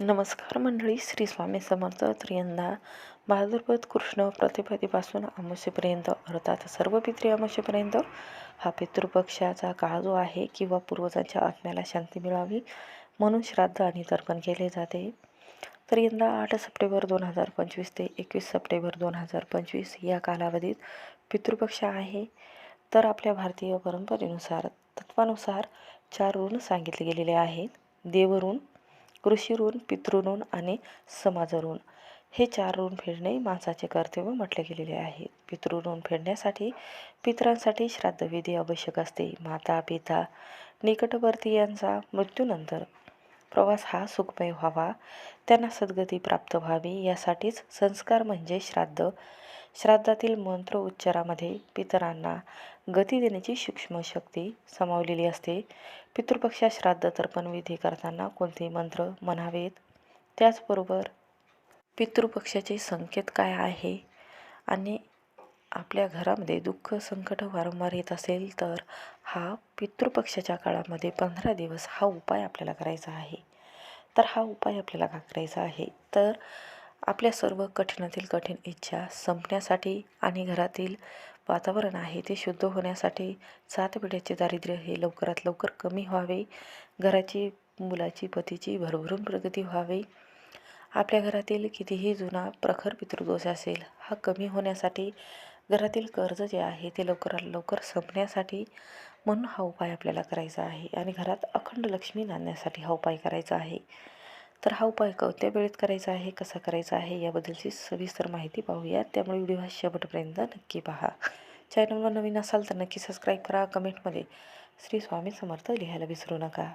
नमस्कार मंडळी श्री स्वामी समर्थ त्रियंदा. भाद्रपद कृष्ण प्रतिपदीपासून अमावस्येपर्यंत अर्थात सर्व पितृ अमावस्येपर्यंत हा पितृपक्षाचा काळ जो आहे किंवा पूर्वजांच्या आत्म्याला शांती मिळावी म्हणून श्राद्ध आणि तर्पण केले जाते. तर यंदा आठ सप्टेंबर दोन हजार पंचवीस ते एकवीस सप्टेंबर दोन हजार पंचवीस या कालावधीत पितृपक्ष आहे. तर आपल्या भारतीय परंपरेनुसार तत्वानुसार चार ऋण सांगितले गेलेले आहेत. देवऋण कृषी ऋण पितृऋण आणि समाज ऋण हे चार ऋण फेडणे माणसाचे कर्तव्य म्हटले गेलेले आहे. पितृऋण फेडण्यासाठी पितरांसाठी श्राद्धविधी आवश्यक असते. माता पिता निकटवर्तीयांचा मृत्यूनंतर प्रवास हा सुखमय व्हावा. त्यांना सद्गती प्राप्त व्हावी. यासाठीच संस्कार म्हणजे श्राद्ध. श्राद्धातील मंत्र उच्चारामध्ये पितरांना गती देण्याची सूक्ष्म शक्ती समावलेली असते. पितृपक्षा श्राद्ध तर्पण विधी करताना कोणते मंत्र म्हणावेत? त्याचबरोबर पितृपक्षाचे संकेत काय आहे? आणि आपल्या घरामध्ये दुःख संकट वारंवार येत असेल तर हा पितृपक्षाच्या काळामध्ये पंधरा दिवस हा उपाय आपल्याला करायचा आहे. तर हा उपाय आपल्याला का करायचा आहे? तर आपल्या सर्व कठीणातील कठीण इच्छा संपण्यासाठी आणि घरातील वातावरण आहे ते शुद्ध होण्यासाठी सात पिढ्याचे दारिद्र्य हे लवकरात लवकर कमी व्हावे. घराची मुलाची पतीची भरभरून प्रगती व्हावी. आपल्या घरातील कितीही जुना प्रखर पितृदोष असेल हा कमी होण्यासाठी घरातील कर्ज जे आहे ते लवकरात लवकर संपण्यासाठी म्हणून हा उपाय आपल्याला करायचा आहे आणि घरात अखंड लक्ष्मी नांदण्यासाठी हा उपाय करायचा आहे. तर हा उपाय कोणत्या वेळेत करायचा आहे कसा करायचा आहे याबद्दलची सविस्तर माहिती पाहूया त्यामुळे व्हिडिओ हा शेवटपर्यंत नक्की पहा. चॅनलवर नवीन असाल तर नक्की सबस्क्राईब करा. कमेंटमध्ये श्री स्वामी समर्थ लिहायला विसरू नका.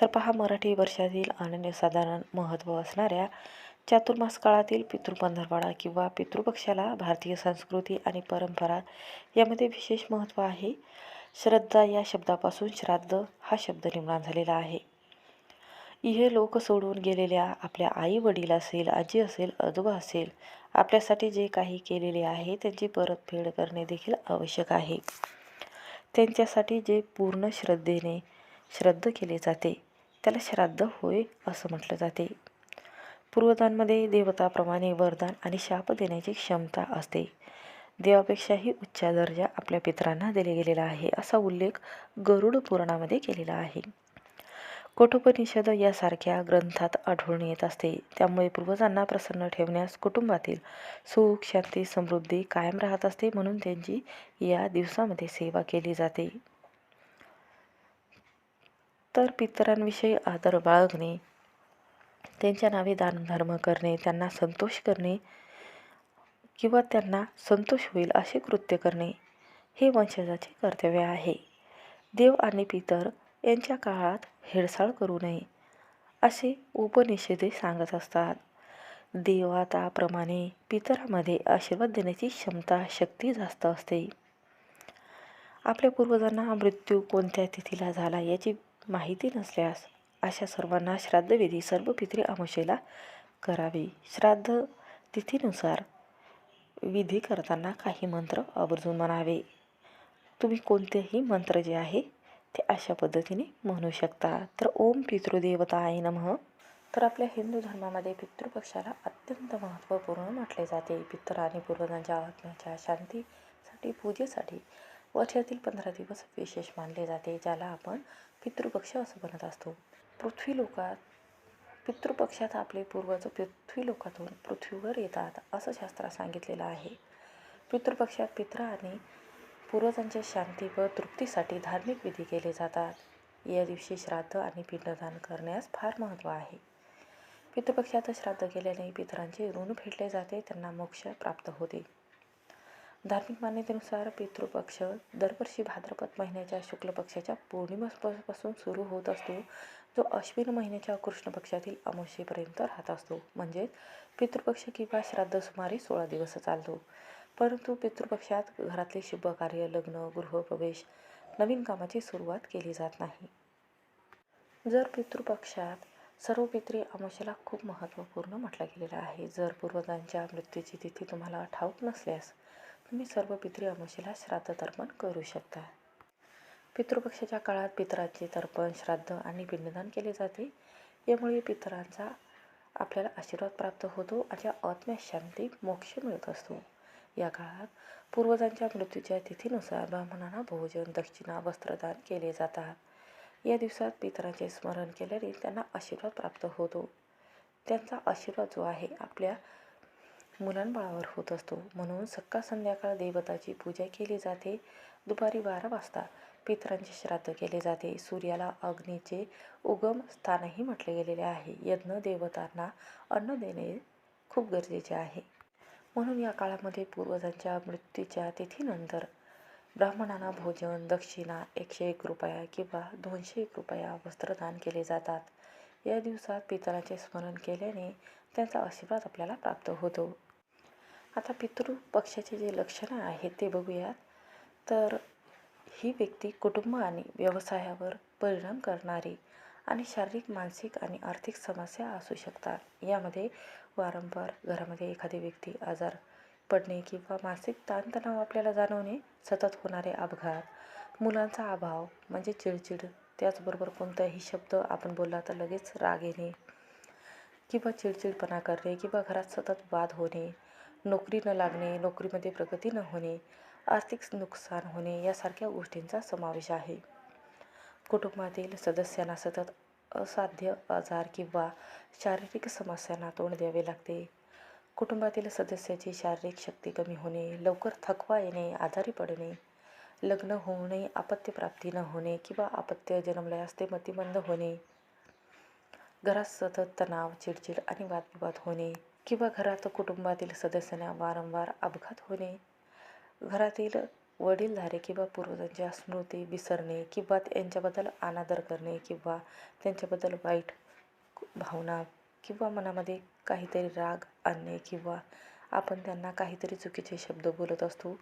तर पहा मराठी वर्षातील अनन्यसाधारण महत्त्व असणाऱ्या चातुर्मास काळातील पितृपंधरवाडा किंवा पितृपक्षाला भारतीय संस्कृती आणि परंपरा यामध्ये विशेष महत्त्व आहे. श्रद्धा या शब्दापासून श्राद्ध हा शब्द निर्माण झालेला आहे. इहे लोक सोडून गेलेल्या आपल्या आई वडील असेल आजी असेल आजोबा असेल आपल्यासाठी जे काही केलेले आहे त्यांची परतफेड करणे देखील आवश्यक आहे. त्यांच्यासाठी जे पूर्ण श्रद्धेने श्रद्ध केले जाते त्याला श्राद्ध होय असं म्हटलं जाते. पूर्वजांमध्ये देवताप्रमाणे वरदान आणि शाप देण्याची क्षमता असते. देवापेक्षाही उच्च दर्जा आपल्या पितरांना दिले गेलेला आहे असा उल्लेख गरुड पुराणामध्ये केलेला आहे. कठोपनिषद यासारख्या ग्रंथात आढळून येत असते. त्यामुळे पूर्वजांना प्रसन्न ठेवण्यास कुटुंबातील सुख शांती समृद्धी कायम राहत असते म्हणून त्यांची या दिवसामध्ये सेवा केली जाते. तर पितरांविषयी आदर बाळगणे त्यांच्या नावे दानधर्म करणे त्यांना संतोष करणे किंवा त्यांना संतोष होईल असे कृत्य करणे हे वंशजाचे कर्तव्य आहे. देव आणि पितर यांच्या काळात हेळसाळ करू नये असे उपनिषदे सांगत असतात. देवाताप्रमाणे पितरामध्ये आशीर्वाद देण्याची क्षमता शक्ती जास्त असते. आपल्या पूर्वजांना मृत्यू कोणत्या तिथीला झाला याची माहिती नसल्यास अशा सर्वांना श्राद्धविधी सर्व पितरी अमावस्येला करावे. श्राद्ध तिथीनुसार विधी करताना काही मंत्र आवर्जून म्हणावे. तुम्ही कोणतेही मंत्र जे आहे ते अशा पद्धतीने म्हणू शकता तर ओम पितृदेवताय नमः. तर आपल्या हिंदू धर्मामध्ये पितृपक्षाला अत्यंत महत्त्वपूर्ण म्हटले जाते. पितर आणि पूर्वजांच्या आत्म्याच्या शांतीसाठी पूजेसाठी वर्षातील पंधरा दिवस विशेष मानले जाते ज्याला आपण पितृपक्ष असं म्हणत असतो. पृथ्वी लोकात पितृपक्षात आपले पूर्वज पृथ्वी लोकातून पृथ्वीवर येतात असं शास्त्रात सांगितलेलं आहे. पितृपक्षात पित्र आणि पूर्वजांच्या शांती व तृप्तीसाठी धार्मिक विधी केले जातात. या दिवशी श्राद्ध आणि पिंडदान करण्यास फार महत्त्व आहे. पितृपक्षात श्राद्ध केल्याने पितरांचे ऋण फेडले जाते त्यांना मोक्ष प्राप्त होते. धार्मिक मान्यतेनुसार पितृपक्ष दरवर्षी भाद्रपद महिन्याच्या शुक्ल पक्षाच्या पौर्णिमापासून सुरू होत असतो जो अश्विन महिन्याच्या कृष्ण पक्षातील अमावस्येपर्यंत राहत असतो. म्हणजेच पितृपक्ष किंवा श्राद्ध सुमारे सोळा दिवस चालतो. परंतु पितृपक्षात घरातले शुभ कार्य लग्न गृहप्रवेश नवीन कामाची सुरुवात केली जात नाही. जर पितृपक्षात सर्व पित्री अमावस्येला खूप महत्त्वपूर्ण म्हटलं गेलेलं आहे जर पूर्वजांच्या मृत्यूची तिथी तुम्हाला ठाऊक नसल्यास तुम्ही सर्व पितृ अमावस्येला श्राद्ध तर्पण करू शकता. पितृपक्षाच्या काळात पितरांचे तर्पण श्राद्ध आणि पिंडदान केले जाते. यामुळे पितरांचा आपल्याला आशीर्वाद प्राप्त होतो आणि आत्मशांती मोक्ष मिळत असतो. या काळात पूर्वजांच्या मृत्यूच्या तिथीनुसार ब्राह्मणांना भोजन दक्षिणा वस्त्रदान केले जातात. या दिवसात पितरांचे स्मरण केल्याने त्यांना आशीर्वाद प्राप्त होतो. त्यांचा आशीर्वाद जो आहे आपल्या मुलांबाळावर होत असतो. म्हणून सकाळ संध्याकाळ देवताची पूजा केली जाते. दुपारी बारा वाजता पितरांचे श्राद्ध केले जाते. सूर्याला अग्नीचे उगम स्थानही म्हटले गेलेले आहे. यज्ञ देवतांना अन्न देणे खूप गरजेचे आहे. म्हणून या काळामध्ये पूर्वजांच्या मृत्यूच्या तिथीनंतर ब्राह्मणांना भोजन दक्षिणा एकशे एक रुपया किंवा दोनशे एक रुपया वस्त्रदान केले जातात. या दिवसात पितरांचे स्मरण केल्याने त्यांचा आशीर्वाद आपल्याला प्राप्त होतो. आता पितृ पक्षाचे जे लक्षणं आहेत ते बघूयात. तर ही व्यक्ती कुटुंब आणि व्यवसायावर परिणाम करणारी आणि शारीरिक मानसिक आणि आर्थिक समस्या असू शकतात. यामध्ये वारंवार घरामध्ये एखादी व्यक्ती आजार पडणे किंवा मानसिक ताणतणाव आपल्याला जाणवणे सतत होणारे अपघात मुलांचा अभाव म्हणजे चिडचिड त्याचबरोबर कोणताही शब्द आपण बोलला तर लगेच राग येणे किंवा चिडचिडपणा करणे किंवा घरात सतत वाद होणे नोकरी न लागणे नोकरीमध्ये प्रगती न होणे आर्थिक नुकसान होणे यासारख्या गोष्टींचा समावेश आहे. कुटुंबातील सदस्यांना सतत असाध्य आजार किंवा शारीरिक समस्यांना तोंड द्यावे लागते. कुटुंबातील सदस्याची शारीरिक शक्ती कमी होणे लवकर थकवा येणे आजारी पडणे लग्न होणे अपत्यप्राप्ती न होणे किंवा अपत्य जन्मल्यास ते मतिमंद होणे घरात सतत तणाव चिडचिड आणि वादविवाद होणे किंवा घरात कुटुंबातील सदस्यांना वारंवार अपघात होणे घरातील वडीलधारे किंवा पूर्वजांच्या स्मृती विसरणे किंवा त्यांच्याबद्दल अनादर करणे किंवा त्यांच्याबद्दल वाईट भावना किंवा मनामध्ये काहीतरी राग आणणे किंवा आपण त्यांना काहीतरी चुकीचे शब्द बोलत असतो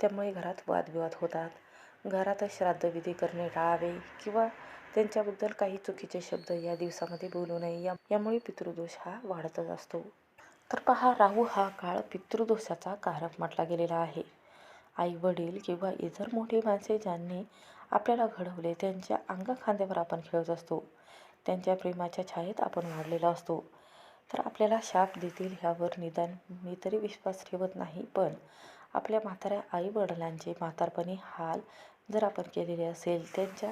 त्यामुळे घरात वादविवाद होतात. घरात श्राद्धविधी करणे टाळावे किंवा त्यांच्याबद्दल काही चुकीचे शब्द या दिवसामध्ये बोलू नये या यामुळे पितृदोष हा वाढतच असतो. तर पहा राहू हा काळ पितृदोषाचा कारक म्हटला गेलेला आहे. आई वडील किंवा इतर मोठी माणसे ज्यांनी आपल्याला घडवले त्यांच्या अंगखांद्यावर आपण खेळत असतो. त्यांच्या प्रेमाच्या छायेत आपण वाढलेला असतो. तर आपल्याला शाप देतील ह्यावर निदान मी तरी विश्वास ठेवत नाही पण आपल्या म्हाताऱ्या आई वडिलांचे म्हातारपणी हाल जर आपण केलेले असेल त्यांच्या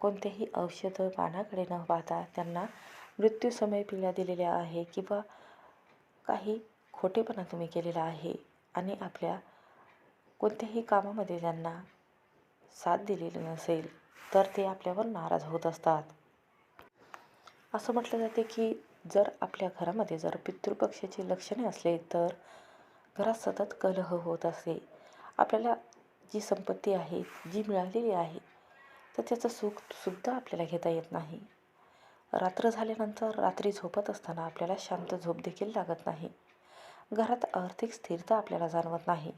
कोणतेही औषधं पानाकडे न पाहता त्यांना मृत्यूसमय पिल्या दिलेल्या आहे किंवा काही खोटेपणा तुम्ही केलेला आहे आणि आपल्या कोणत्याही कामामध्ये त्यांना साथ दिलेली नसेल तर ते आपल्यावर नाराज होत असतात. असं म्हटलं जाते की जर आपल्या घरामध्ये जर पितृपक्षाची लक्षणे असले तर घरात सतत कलह होत असे आपल्याला जी संपत्ती आहे जी मिळालेली आहे तर त्याचं सुख सुद्धा आपल्याला घेता येत नाही. रात्र झाल्यानंतर रात्री झोपत असताना आपल्याला शांत झोप देखील लागत नाही. घरात आर्थिक स्थिरता आपल्याला जाणवत नाही.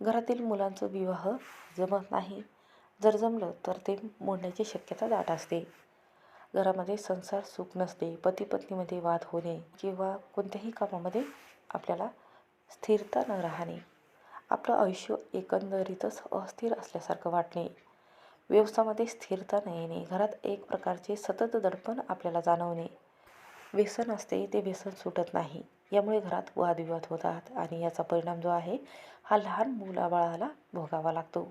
घरातील मुलांचं विवाह जमत नाही. जर जमलं तर ते मोडण्याची शक्यता दाट असते. घरामध्ये संसार सुख नसते. पती पत्नीमध्ये वाद होणे किंवा कोणत्याही कामामध्ये आपल्याला स्थिरता न राहणे आपलं आयुष्य एकंदरीतच अस्थिर असल्यासारखं वाटणे व्यवसायामध्ये स्थिरता न येणे घरात एक प्रकारचे सतत दडपण आपल्याला जाणवणे. व्यसन असते ते व्यसन सुटत नाही. यामुळे घरात वादविवाद होतात आणि याचा परिणाम जो आहे हा लहान मुलाबाळाला भोगावा लागतो.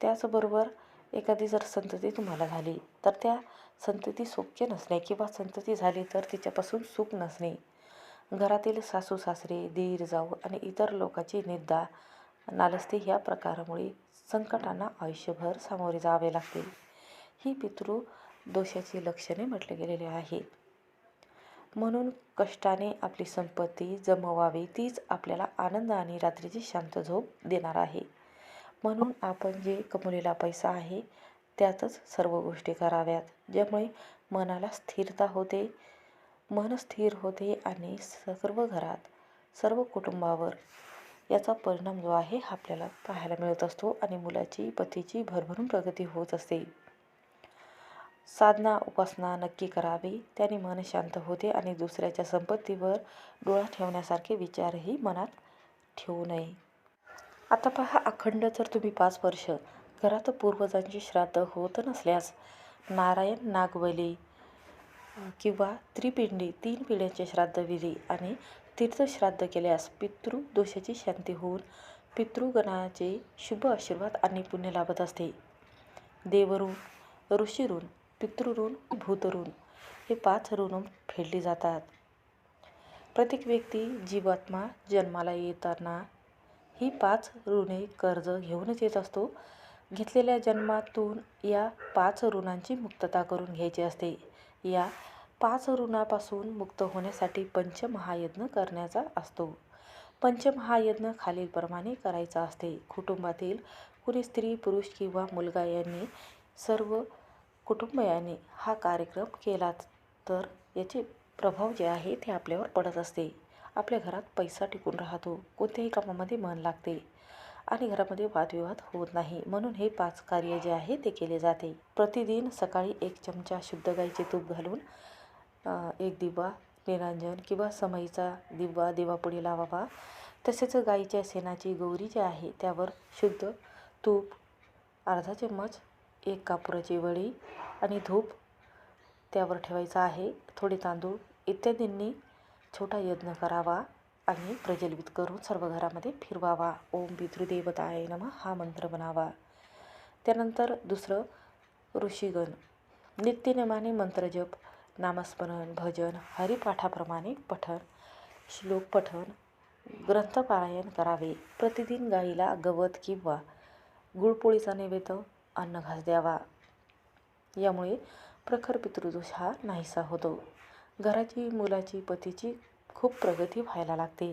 त्याचबरोबर एखादी जर संतती तुम्हाला झाली तर त्या संतती सौख्य नसणे किंवा संतती झाली तर तिच्यापासून सुख नसणे. घरातील सासू सासरे दीर जाऊ आणि इतर लोकांची निंदा नालस्ती ह्या प्रकारामुळे संकटांना आयुष्यभर सामोरे जावे लागते. ही पितृ दोषाची लक्षणे म्हटले गेलेली आहेत म्हणून कष्टाने आपली संपत्ती जमवावी तीच आपल्याला आनंद आणि रात्रीची शांत झोप देणार आहे. म्हणून आपण जे कमवलेला पैसा आहे त्यातच सर्व गोष्टी कराव्यात ज्यामुळे मनाला स्थिरता होते मन स्थिर होते आणि सर्व घरात सर्व कुटुंबावर याचा परिणाम जो आहे हा आपल्याला पाहायला मिळत असतो आणि मुलाची पतीची भरभरून प्रगती होत असते. साधना उपासना नक्की करावी. त्याने मन शांत होते आणि दुसऱ्याच्या संपत्तीवर डोळा ठेवण्यासारखे विचारही मनात ठेवू नये. आता पहा अखंड जर तुम्ही पाच वर्ष घरात पूर्वजांची श्राद्ध होत नसल्यास नारायण नागवली किंवा त्रिपिंडी तीन पिढ्यांचे श्राद्ध विधी आणि तीर्थश्राद्ध केल्यास पितृदोषाची शांती होऊन पितृगणाचे शुभ आशीर्वाद आणि पुण्य लाभत असते. देवऋण ऋषीऋण पितृऋण भूतऋण हे पाच ऋण फेडली जातात. प्रत्येक व्यक्ती जीवात्मा जन्माला येताना ही पाच ऋणे कर्ज घेऊनच येत असतो. घेतलेल्या जन्मातून या पाच ऋणांची मुक्तता करून घ्यायची असते. या पाच ऋणापासून मुक्त होण्यासाठी पंचमहायज्ञ करण्याचा असतो. पंचमहायज्ञ खालीलप्रमाणे करायचा असते. कुटुंबातील कुणी स्त्री पुरुष किंवा मुलगा यांनी सर्व कुटुंबियांनी हा कार्यक्रम केला तर याचे प्रभाव जे आहे ते आपल्यावर पडत असते. आपल्या घरात पैसा टिकून राहतो. कोणत्याही कामामध्ये मन लागते. आणि घरामध्ये वादविवाद होत नाही. म्हणून हे पाच कार्य जे आहे ते केले जाते. प्रतिदिन सकाळी एक चमचा शुद्ध गाईचे तूप घालून एक दिवा निरांजन किंवा समईचा दिवा दिवापुढे लावावा. तसेच गाईच्या शेणाची गौरी जी आहे त्यावर शुद्ध तूप अर्धा चम्मच एक कापुराची वडी आणि धूप त्यावर ठेवायचा आहे. थोडे तांदूळ इत्यादींनी छोटा यज्ञ करावा आणि प्रज्वलित करून सर्व घरामध्ये फिरवावा. ओम पितृदेवताय नम. हा मंत्र बनावा. त्यानंतर दुसरं ऋषीगण. नित्यनेमाने मंत्रजप नामस्मरण भजन हरिपाठाप्रमाणे पठण श्लोक पठण ग्रंथपारायण करावे. प्रतिदिन गाईला गवत किंवा गुळपोळीचा नैवेद्य अन्न घास द्यावा. यामुळे प्रखर पितृदोष हा नाहीसा होतो. घराची मुलाची पतीची खूप प्रगती व्हायला लागते.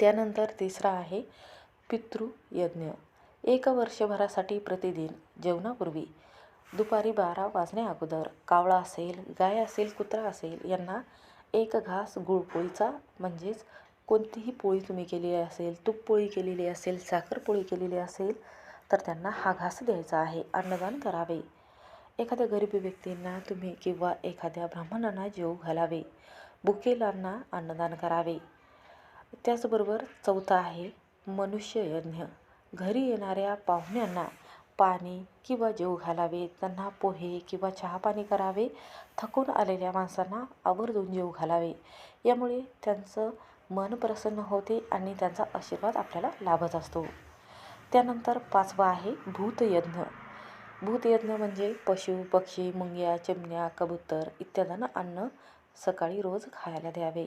त्यानंतर तिसरा आहे पितृयज्ञ. एक वर्षभरासाठी प्रतिदिन जेवणापूर्वी दुपारी बारा वाजण्या अगोदर कावळा असेल गाय असेल कुत्रा असेल यांना एक घास गुळपोळीचा म्हणजेच कोणतीही पोळी तुम्ही केलेली असेल तूप पोळी केलेली असेल साखरपोळी केलेली असेल तर त्यांना हा घास द्यायचा आहे. अन्नदान करावे. एखाद्या गरीब व्यक्तींना तुम्ही किंवा एखाद्या ब्राह्मणांना जेऊ घालावे. भुकेलांना अन्नदान करावे. त्याचबरोबर चौथा आहे मनुष्ययज्ञ घरी येणाऱ्या पाहुण्यांना पाणी किंवा जेऊ घालावे. त्यांना पोहे किंवा चहापाणी करावे. थकून आलेल्या माणसांना आवर्जून जेऊ घालावे. यामुळे त्यांचं मन प्रसन्न होते आणि त्यांचा आशीर्वाद आपल्याला लाभत असतो. त्यानंतर पाचवा आहे भूतयज्ञ. भूतयज्ञ म्हणजे पशु पक्षी मुंग्या चिमण्या कबूतर इत्यादींना अन्न सकाळी रोज खायला द्यावे.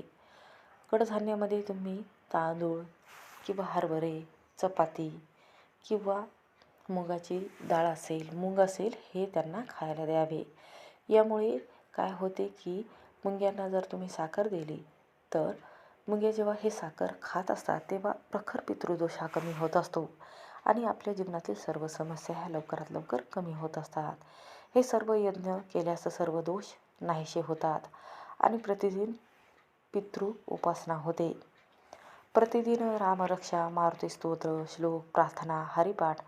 कडधान्यामध्ये तुम्ही तांदूळ किंवा हरभरे चपाती किंवा मुगाची डाळ असेल मूग असेल हे त्यांना खायला द्यावे. यामुळे काय होते की मुंग्यांना जर तुम्ही साखर दिली तर मुंग्या जेव्हा हे साखर खात असतात तेव्हा प्रखर पितृदोष हा कमी होत असतो. आणि आपल्या जीवनातील सर्व समस्या ह्या लवकरात लवकर कमी होत असतात. हे सर्व यज्ञ केल्यास सर्व दोष नाहीसे होतात आणि प्रतिदिन पितृ उपासना होते. प्रतिदिन रामरक्षा मारुती स्तोत्र श्लोक प्रार्थना हरिपाठ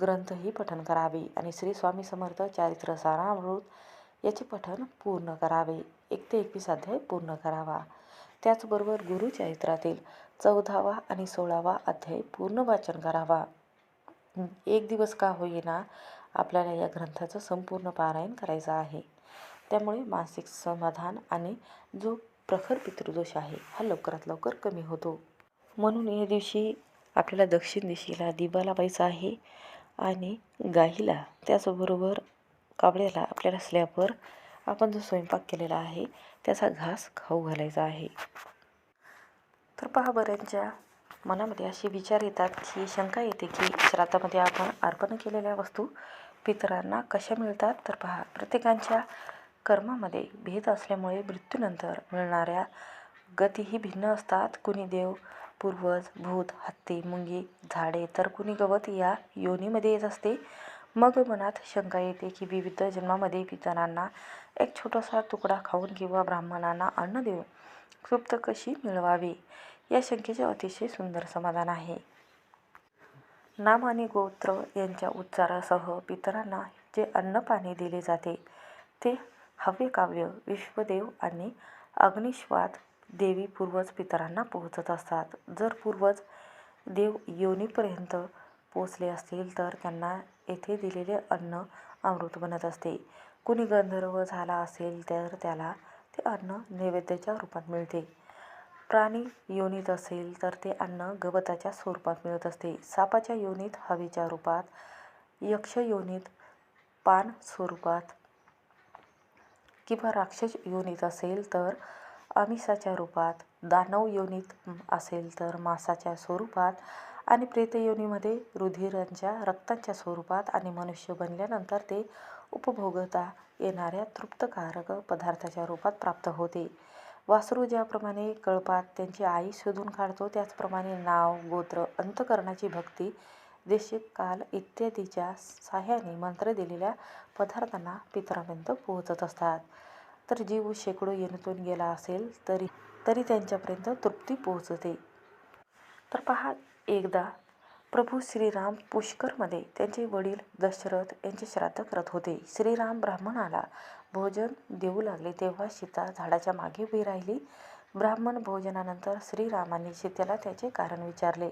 ग्रंथही पठन करावे आणि श्री स्वामी समर्थ चारित्र सारामृत याचे पठन पूर्ण करावे. एक ते एकवीस अध्याय पूर्ण करावा. त्याचबरोबर गुरुचरित्रातील चौदावा आणि सोळावा अध्याय पूर्ण वाचन करावा. एक दिवस का होईना आपल्याला या ग्रंथाचं संपूर्ण पारायण करायचं आहे. त्यामुळे मानसिक समाधान आणि जो प्रखर पितृदोष आहे हा लवकरात लवकर कमी होतो. म्हणून या दिवशी आपल्याला दक्षिण दिशेला दिवा लावायचा आहे आणि गाईला त्याचबरोबर कावळ्याला आपल्याला स्लॅबवर आपण जो स्वयंपाक केलेला आहे त्याचा घास खाऊ घालायचा आहे. तर पहाबऱ्यांच्या मनामध्ये असे विचार येतात की शंका येते की श्राद्धामध्ये आपण अर्पण केलेल्या वस्तू पितरांना कशा मिळतात? तर पहा प्रत्येकांच्या कर्मामध्ये भेद असल्यामुळे मृत्यूनंतर मिळणाऱ्या गतीही भिन्न असतात. कुणी देव पूर्वज भूत हत्ती मुंगी झाडे तर कुणी गवत या योनीमध्ये येत असते. मग मनात शंका येते की विविध जन्मामध्ये पितरांना एक छोटासा तुकडा खाऊन किंवा ब्राह्मणांना अन्न देऊन तृप्त कशी मिळवावी? या शंकेचे अतिशय सुंदर समाधान आहे. नाम आणि गोत्र यांच्या उच्चारासह पितरांना जे अन्न पाणी दिले जाते ते हव्यकाव्य विश्वदेव आणि अग्निश्वाद देवी पूर्वज पितरांना पोहोचत असतात. जर पूर्वज देव योनीपर्यंत पोचले असतील तर त्यांना येथे दिलेले अन्न अमृत बनत असते. कुणी गंधर्व झाला असेल तर त्याला ते अन्न नैवेद्याच्या रूपात मिळते. प्राणी योनीत असेल तर ते अन्न गवताच्या स्वरूपात मिळत असते. सापाच्या योनीत हवेच्या रूपात यक्ष योनीत पान स्वरूपात किंवा राक्षस योनीत असेल तर आमिषाच्या रूपात दानव योनीत असेल तर मांसाच्या स्वरूपात आणि प्रेतयोनीमध्ये रुधिरांच्या रक्तांच्या स्वरूपात आणि मनुष्य बनल्यानंतर ते उपभोगता येणाऱ्या तृप्तकारक पदार्थाच्या रूपात प्राप्त होते. वासरू ज्याप्रमाणे कळपात त्यांची आई शोधून काढतो त्याचप्रमाणे नाव गोत्र अंतकरणाची भक्ती देशिक काल इत्यादीच्या साह्याने मंत्र दिलेल्या पदार्थांना पितरापर्यंत पोहोचत असतात. तर जीव शेकडो येणतून गेला असेल तरी तरी त्यांच्यापर्यंत तृप्ती पोहोचते. तर पहा एकदा प्रभू श्रीराम पुष्करमध्ये त्यांचे वडील दशरथ यांचे श्राद्ध करत होते. श्रीराम ब्राह्मणाला भोजन देऊ लागले तेव्हा सीता झाडाच्या मागे उभी राहिली. ब्राह्मण भोजनानंतर श्रीरामाने सीतेला त्याचे कारण विचारले.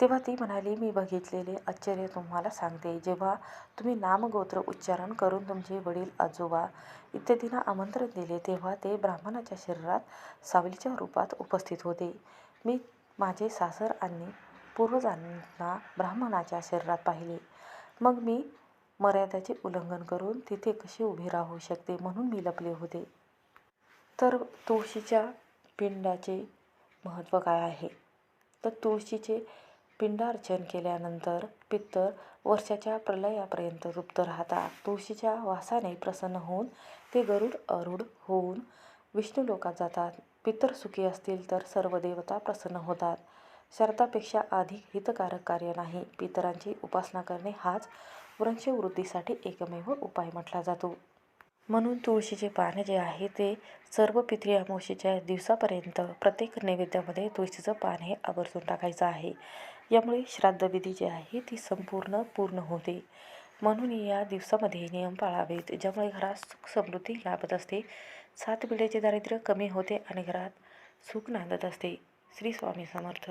तेव्हा ती म्हणाली मी बघितलेले आश्चर्य तुम्हाला सांगते. जेव्हा तुम्ही नामगोत्र उच्चारण करून तुमचे वडील आजोबा इत्यादींना आमंत्रण दिले तेव्हा ते ब्राह्मणाच्या शरीरात सावलीच्या रूपात उपस्थित होते. मी माझे सासर आणि पूर्वजांना ब्राह्मणाच्या शरीरात पाहिले. मग मी मर्यादाचे उल्लंघन करून तिथे कशी उभी राहू शकते म्हणून मी लपले होते. तर तुळशीच्या पिंडाचे महत्त्व काय आहे? तर तुळशीचे पिंडार्चन केल्यानंतर पित्तर वर्षाच्या प्रलयापर्यंत तृप्त राहतात. तुळशीच्या वासाने प्रसन्न होऊन ते गरुड अरुड होऊन विष्णू लोकात जातात. पितर सुखी असतील तर सर्व देवता प्रसन्न होतात. शरदापेक्षा अधिक हितकारक कार्य नाही. पितरांची उपासना करणे हाच वंशवृद्धीसाठी एकमेव उपाय म्हटला जातो. म्हणून तुळशीचे पान जे आहे ते सर्व पितृ अमावशीच्या दिवसापर्यंत प्रत्येक नैवेद्यामध्ये तुळशीचं पान हे आवर्जून टाकायचं आहे. यामुळे श्राद्धविधी जी आहे ती संपूर्ण पूर्ण होते. म्हणून या दिवसामध्ये नियम पाळावेत ज्यामुळे घरात सुख समृद्धी लाभत असते. सात पिढ्याचे दारिद्र्य कमी होते आणि घरात सुख नांदत असते. श्री स्वामी समर्थ.